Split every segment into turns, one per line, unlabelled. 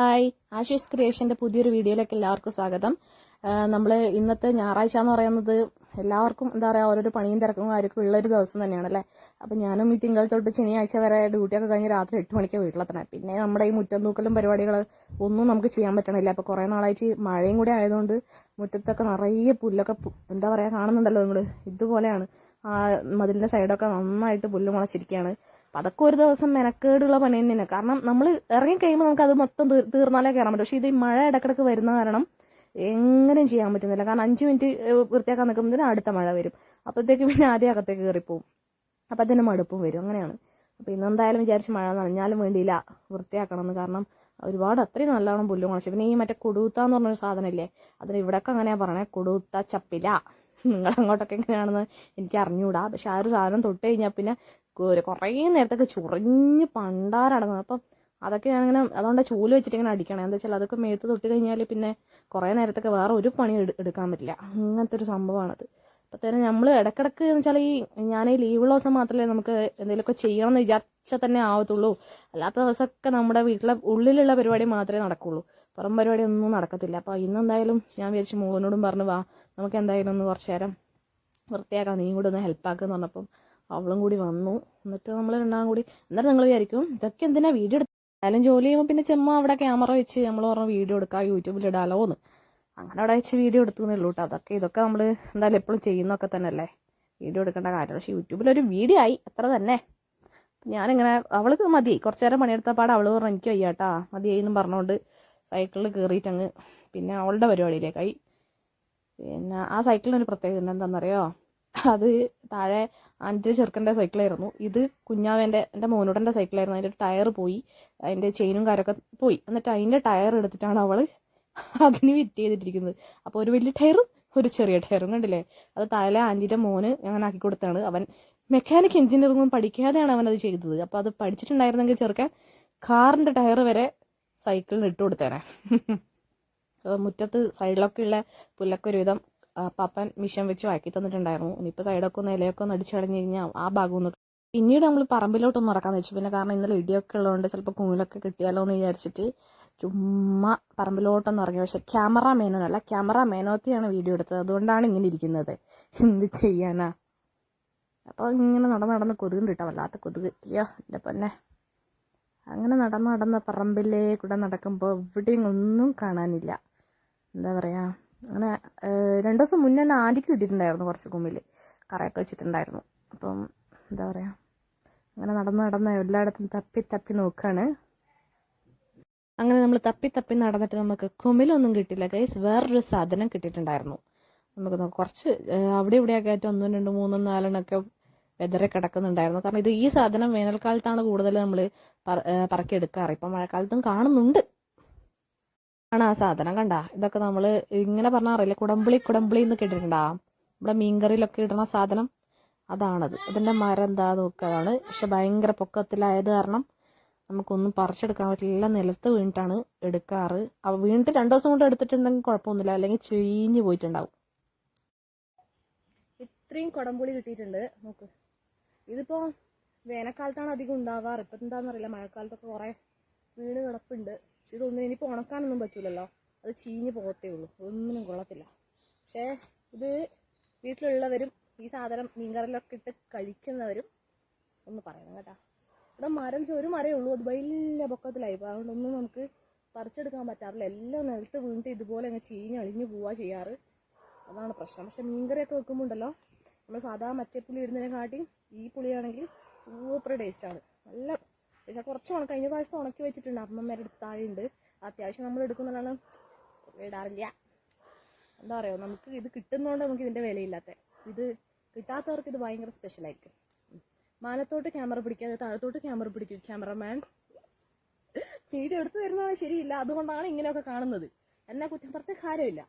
Hi. Ashi's ക്രിയേഷന്റെ പുതിയൊരു വീഡിയോയിലേക്ക് എല്ലാവർക്കും സ്വാഗതം. നമ്മൾ ഇന്നത്തെ ഞായറാഴ്ച എന്ന് പറയുന്നത് എല്ലാവർക്കും എന്താ പറയുക ഓരോരോ പണിയും തിരക്കും കാര്യമൊക്കെ ഉള്ളൊരു ദിവസം തന്നെയാണ് അല്ലേ? അപ്പം ഞാനും ഈ തിങ്കൾ തൊട്ട് ശനിയാഴ്ച വരെ ഡ്യൂട്ടിയൊക്കെ കഴിഞ്ഞ് രാത്രി എട്ട് മണിക്ക് വീട്ടിലെത്തണേ. പിന്നെ നമ്മുടെ ഈ മുറ്റം തൂക്കലും പരിപാടികൾ ഒന്നും നമുക്ക് ചെയ്യാൻ പറ്റണില്ല. അപ്പോൾ കുറേ നാളായിട്ട് മഴയും കൂടി ആയതുകൊണ്ട് മുറ്റത്തൊക്കെ നിറയെ പുല്ലൊക്കെ എന്താ പറയുക കാണുന്നുണ്ടല്ലോ നിങ്ങൾ ഇതുപോലെയാണ്. ആ മതിലിന്റെ സൈഡൊക്കെ നന്നായിട്ട് പുല്ല് മുളച്ചിരിക്കുകയാണ് അപ്പൊ അതൊക്കെ ഒരു ദിവസം മെനക്കേടുള്ള പണി തന്നെയാണ്. കാരണം നമ്മൾ ഇറങ്ങി കഴിയുമ്പോൾ നമുക്ക് അത് മൊത്തം തീർ- തീർന്നാലേ കയറാൻ പറ്റും. പക്ഷെ ഇത് മഴ ഇടക്കിടക്ക് വരുന്ന കാരണം എങ്ങനെയും ചെയ്യാൻ പറ്റുന്നില്ല. കാരണം അഞ്ച് മിനിറ്റ് വൃത്തിയാക്കാൻ നിൽക്കുമ്പോൾ അടുത്ത മഴ വരും. അപ്പോഴത്തേക്ക് പിന്നെ ആദ്യം അകത്തേക്ക് കയറിപ്പോവും. അപ്പം അതിന് മടുപ്പും വരും. അങ്ങനെയാണ്. അപ്പോൾ ഇന്ന് എന്തായാലും വിചാരിച്ച് മഴ നനഞ്ഞാലും വേണ്ടിയില്ല വൃത്തിയാക്കണം എന്ന് കാരണം ഒരുപാട് അത്രയും നല്ലോണം പുല്ലും മുളച്ചു പിന്നെ ഈ മറ്റേ കൊടുത്ത എന്ന് പറഞ്ഞൊരു സാധനമില്ലേ? അതിന് ഇവിടെയൊക്കെ അങ്ങനെയാ പറയണേ. കൊടുത്ത ചപ്പില. നിങ്ങൾ അങ്ങോട്ടൊക്കെ എങ്ങനെയാണെന്ന് എനിക്ക് അറിഞ്ഞുകൂടാ പക്ഷെ ആ ഒരു സാധനം തൊട്ട് കഴിഞ്ഞാൽ പിന്നെ ഒരു കുറേ നേരത്തൊക്കെ ചുറിഞ്ഞ് പണ്ടാരടങ്ങും. അപ്പം അതൊക്കെ ഞാനിങ്ങനെ അതുകൊണ്ട് ചൂൽ വെച്ചിട്ട് ഇങ്ങനെ അടിക്കണം. എന്താ വെച്ചാൽ അതൊക്കെ മേത്ത് തൊട്ട് കഴിഞ്ഞാൽ പിന്നെ കുറേ നേരത്തൊക്കെ വേറെ ഒരു പണി എടുക്കാൻ പറ്റില്ല. അങ്ങനത്തെ ഒരു സംഭവമാണത് അപ്പത്തേനും നമ്മൾ ഇടക്കിടക്ക് എന്ന് വെച്ചാൽ ഈ ഞാൻ ഈ ലീവുള്ള ദിവസം മാത്രമേ നമുക്ക് എന്തെങ്കിലുമൊക്കെ ചെയ്യണം എന്ന് വിചാരിച്ചാൽ തന്നെ ആവത്തുള്ളൂ. അല്ലാത്ത ദിവസമൊക്കെ നമ്മുടെ വീട്ടിലെ ഉള്ളിലുള്ള പരിപാടി മാത്രമേ നടക്കുള്ളൂ. പുറം പരിപാടി ഒന്നും നടക്കത്തില്ല. അപ്പോൾ ഇന്ന് എന്തായാലും ഞാൻ വിചാരിച്ചു മോനോടും പറഞ്ഞു വാ നമുക്ക് എന്തായാലും ഒന്ന് കുറച്ച് നേരം വൃത്തിയാക്കാം. നീ കൂടെ ഒന്ന് എന്ന് പറഞ്ഞപ്പം അവളും കൂടി വന്നു. എന്നിട്ട് നമ്മൾ രണ്ടാം കൂടി എന്നിട്ട് നിങ്ങൾ വിചാരിക്കും ഇതൊക്കെ എന്തിനാ വീഡിയോ എടുത്താലും ജോലി ചെയ്യുമ്പോൾ പിന്നെ ചെമ്മ അവിടെ ക്യാമറ വെച്ച് നമ്മൾ പറഞ്ഞു വീഡിയോ എടുക്കാം യൂട്യൂബിൽ ഇടാലോ എന്ന് അങ്ങനെ അവിടെ വെച്ച് വീഡിയോ എടുത്തു എന്നേ ഉള്ളൂ കേട്ടോ അതൊക്കെ ഇതൊക്കെ നമ്മൾ എന്തായാലും എപ്പോഴും ചെയ്യുന്നൊക്കെ തന്നെ അല്ലേ വീഡിയോ എടുക്കേണ്ട കാര്യം പക്ഷേ യൂട്യൂബിലൊരു വീഡിയോ ആയി. അത്ര തന്നെ. ഞാനിങ്ങനെ അവൾക്ക് മതി. കുറച്ചു നേരം പണിയെടുത്ത പാടെ അവൾ പറഞ്ഞു എനിക്ക് വയ്യാട്ടാ എന്നും പറഞ്ഞുകൊണ്ട് സൈക്കിളിൽ കയറിയിട്ടങ്ങ് പിന്നെ അവളുടെ പരിപാടിയിലേക്കായി. പിന്നെ ആ സൈക്കിളിന് ഒരു പ്രത്യേകത ഉണ്ട് എന്താണെന്നറിയോ? അത് താഴെ ആന്റെ ചെറുക്കന്റെ സൈക്കിളായിരുന്നു ഇത് കുഞ്ഞാവേന്റെ എന്റെ മോനോടന്റെ സൈക്കിളായിരുന്നു അതിന്റെ ടയർ പോയി. അതിന്റെ ചെയിനും കാര്യമൊക്കെ പോയി. എന്നിട്ട് അതിന്റെ ടയർ എടുത്തിട്ടാണ് അവൾ അതിന് ഫിറ്റ് ചെയ്തിട്ടിരിക്കുന്നത്. അപ്പോൾ ഒരു വലിയ ടയറും ഒരു ചെറിയ ടയറും കണ്ടില്ലേ? അത് താഴെ ആന്റിന്റെ മോന് അങ്ങനെ ആക്കി കൊടുത്താണ്. അവൻ മെക്കാനിക് എഞ്ചിനീയറിംഗ് പഠിക്കാതെയാണ് അവൻ അത് ചെയ്തത്. അപ്പോൾ അത് പഠിച്ചിട്ടുണ്ടായിരുന്നെങ്കിൽ ചെറുക്കാൻ കാറിന്റെ ടയർ വരെ സൈക്കിളിന് ഇട്ട് കൊടുത്തേനെ. മുറ്റത്ത് സൈഡിലൊക്കെ ഉള്ള പുല്ലൊക്കെ ഒരുവിധം പപ്പൻ മിഷൻ വെച്ച് വാക്കി തന്നിട്ടുണ്ടായിരുന്നു. ഇനിയിപ്പോൾ സൈഡൊക്കെ ഒന്ന് ഇലയൊക്കെ ഒന്ന് അടിച്ചടഞ്ഞു കഴിഞ്ഞാൽ ആ ഭാഗം ഒന്ന് പിന്നീട് നമ്മൾ പറമ്പിലോട്ടൊന്നും നടക്കാന്ന് വെച്ചു. പിന്നെ കാരണം ഇന്നലെ ഇടിയൊക്കെ ഉള്ളതുകൊണ്ട് ചിലപ്പോൾ കുങ്ങിലൊക്കെ കിട്ടിയാലോ എന്ന് വിചാരിച്ചിട്ട് ചുമ്മാ പറമ്പിലോട്ടൊന്നും ഇറങ്ങി. പക്ഷെ ക്യാമറ മേനോനല്ല ക്യാമറ മേനോത്തിയാണ് വീഡിയോ എടുത്തത്. അതുകൊണ്ടാണ് ഇങ്ങനെ ഇരിക്കുന്നത്. എന്ത് ചെയ്യാനാ? അപ്പോൾ ഇങ്ങനെ നടന്ന് നടന്ന് കൊതുകും കിട്ടാം വല്ലാത്ത കൊതുക്. അയ്യോ എന്റെ പൊന്നെ. അങ്ങനെ നടന്ന് നടന്ന് പറമ്പിലേ കൂടെ നടക്കുമ്പോൾ എവിടെയും ഒന്നും കാണാനില്ല. എന്താ പറയുക അങ്ങനെ രണ്ടു ദിവസം മുന്നേ തന്നെ ആടിക്ക് കിട്ടിയിട്ടുണ്ടായിരുന്നു കുറച്ച് കുമ്പിൽ. കറയൊക്കെ വെച്ചിട്ടുണ്ടായിരുന്നു. അപ്പം എന്താ പറയുക അങ്ങനെ നടന്ന് നടന്ന് എല്ലായിടത്തും തപ്പി തപ്പി നോക്കുകയാണ് അങ്ങനെ നമ്മൾ തപ്പി തപ്പി നടന്നിട്ട് നമുക്ക് കുമിലൊന്നും കിട്ടില്ല ഗൈസ് വേറൊരു സാധനം കിട്ടിയിട്ടുണ്ടായിരുന്നു. നമുക്ക് കുറച്ച് അവിടെ ഇവിടെയൊക്കെ ആയിട്ട് ഒന്നും രണ്ടും മൂന്നും നാലെണ്ണൊക്കെ വെതറെ കിടക്കുന്നുണ്ടായിരുന്നു. കാരണം ഇത് ഈ സാധനം വേനൽക്കാലത്താണ് കൂടുതൽ നമ്മൾ പറക്കി എടുക്കാറ്. ഇപ്പം മഴക്കാലത്തും കാണുന്നുണ്ട്. ആണ് ആ സാധനം കണ്ട? ഇതൊക്കെ നമ്മൾ ഇങ്ങനെ പറഞ്ഞാൽ കുടമ്പിളി കുടംപുളി എന്ന് കേട്ടിട്ടുണ്ടാ? ഇവിടെ മീൻകറിയിലൊക്കെ ഇടുന്ന സാധനം. അതാണത്. അതിന്റെ മരം എന്താ നോക്കുകയാണ് പക്ഷെ ഭയങ്കര പൊക്കത്തിലായത് കാരണം നമുക്കൊന്നും പറിച്ചെടുക്കാൻ പറ്റില്ല. നിലത്ത് വീണിട്ടാണ് എടുക്കാറ്. അവ വീണിട്ട് രണ്ടു ദിവസം കൊണ്ട് എടുത്തിട്ടുണ്ടെങ്കിൽ കുഴപ്പമൊന്നുമില്ല. അല്ലെങ്കിൽ ചീഞ്ഞ് പോയിട്ടുണ്ടാവും. ഇത്രയും കുടംപുളി കിട്ടിയിട്ടുണ്ട്. നോക്ക്. ഇതിപ്പോ വേനൽക്കാലത്താണ് അധികം ഉണ്ടാവാറ്. ഇപ്പം എന്താണെന്നറിയില്ല മഴക്കാലത്തൊക്കെ കുറെ വീണ് കിടപ്പുണ്ട്. ഇതൊന്നും ഇനിയിപ്പോൾ ഉണക്കാനൊന്നും പറ്റൂലല്ലോ. അത് ചീഞ്ഞ് പോകത്തേ ഉള്ളൂ. ഒന്നിനും കൊള്ളത്തില്ല. പക്ഷേ ഇത് വീട്ടിലുള്ളവരും ഈ സാധനം മീൻകറിലൊക്കെ ഇട്ട് കഴിക്കുന്നവരും ഒന്ന് പറയണം കേട്ടാ. ഇവിടെ മരം ഒരു മരമേ ഉള്ളൂ. അത് വലിയ പൊക്കത്തിലായി. അതുകൊണ്ടൊന്നും നമുക്ക് പറിച്ചെടുക്കാൻ പറ്റാറില്ല. എല്ലാം നിലത്ത് വീണിട്ട് ഇതുപോലെ അങ്ങ് ചീഞ്ഞ് അളിഞ്ഞു പോവാ ചെയ്യാറ്. അതാണ് പ്രശ്നം. പക്ഷെ മീൻകറിയൊക്കെ വെക്കുമ്പോൾ ഉണ്ടല്ലോ നമ്മൾ സാധാ മറ്റേ പുളി കാട്ടി ഈ പുളിയാണെങ്കിൽ സൂപ്പർ ടേസ്റ്റ് ആണ്. നല്ല പക്ഷേ കുറച്ച് ഉണക്ക കഴിഞ്ഞ പ്രാവശ്യത്തെ ഉണക്കി വെച്ചിട്ടുണ്ട് അമ്മമ്മേടെ അടുത്ത് താഴെയുണ്ട്. അത്യാവശ്യം നമ്മൾ എടുക്കുന്നതാണ് ഇടാറില്ല എന്താ പറയുക നമുക്ക് ഇത് കിട്ടുന്നതുകൊണ്ട് നമുക്ക് ഇതിന്റെ വിലയില്ലാത്ത. ഇത് കിട്ടാത്തവർക്ക് ഇത് ഭയങ്കര ഉം. മാനത്തോട്ട് ക്യാമറ പിടിക്കാതെ താഴത്തോട്ട് ക്യാമറ പിടിക്കും. ക്യാമറമാൻ വീഡിയോ എടുത്തു തരുന്നതാണ് ശരിയില്ല. അതുകൊണ്ടാണ് ഇങ്ങനെയൊക്കെ കാണുന്നത്. എന്നെ കുറ്റം പറഞ്ഞ കാര്യമില്ല.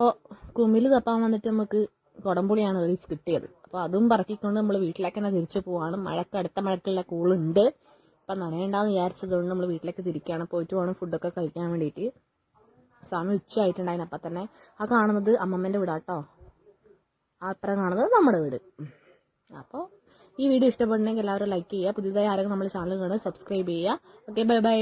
അപ്പോൾ കുമിൽ തപ്പാൻ വന്നിട്ട് നമുക്ക് കൊടംപുളിയാണ് റീച്ച് കിട്ടിയത്. അപ്പോൾ അതും പറക്കിക്കൊണ്ട് നമ്മൾ വീട്ടിലേക്ക് തന്നെ തിരിച്ചു പോവാണ്. മഴക്ക് അടുത്ത മഴക്കുള്ള കൂളുണ്ട് അപ്പം നനയണ്ടാന്ന് വിചാരിച്ചതുകൊണ്ട് നമ്മൾ വീട്ടിലേക്ക് തിരിക്കുകയാണ് പോയിട്ട് വേണം ഫുഡൊക്കെ കഴിക്കാൻ വേണ്ടിയിട്ട്. സമയം ഉച്ച ആയിട്ടുണ്ടായിരുന്നു അപ്പം തന്നെ ആ കാണുന്നത് അമ്മമ്മേന്റെ വീടാട്ടോ. ആ അപ്പുറം കാണുന്നത് നമ്മുടെ വീട്. അപ്പോൾ ഈ വീഡിയോ ഇഷ്ടപ്പെടണമെങ്കിൽ എല്ലാവരും ലൈക്ക് ചെയ്യുക. പുതിയതായി ആരെങ്കിലും നമ്മൾ ചാനൽ കാണുക സബ്സ്ക്രൈബ് ചെയ്യുക. Okay bye bye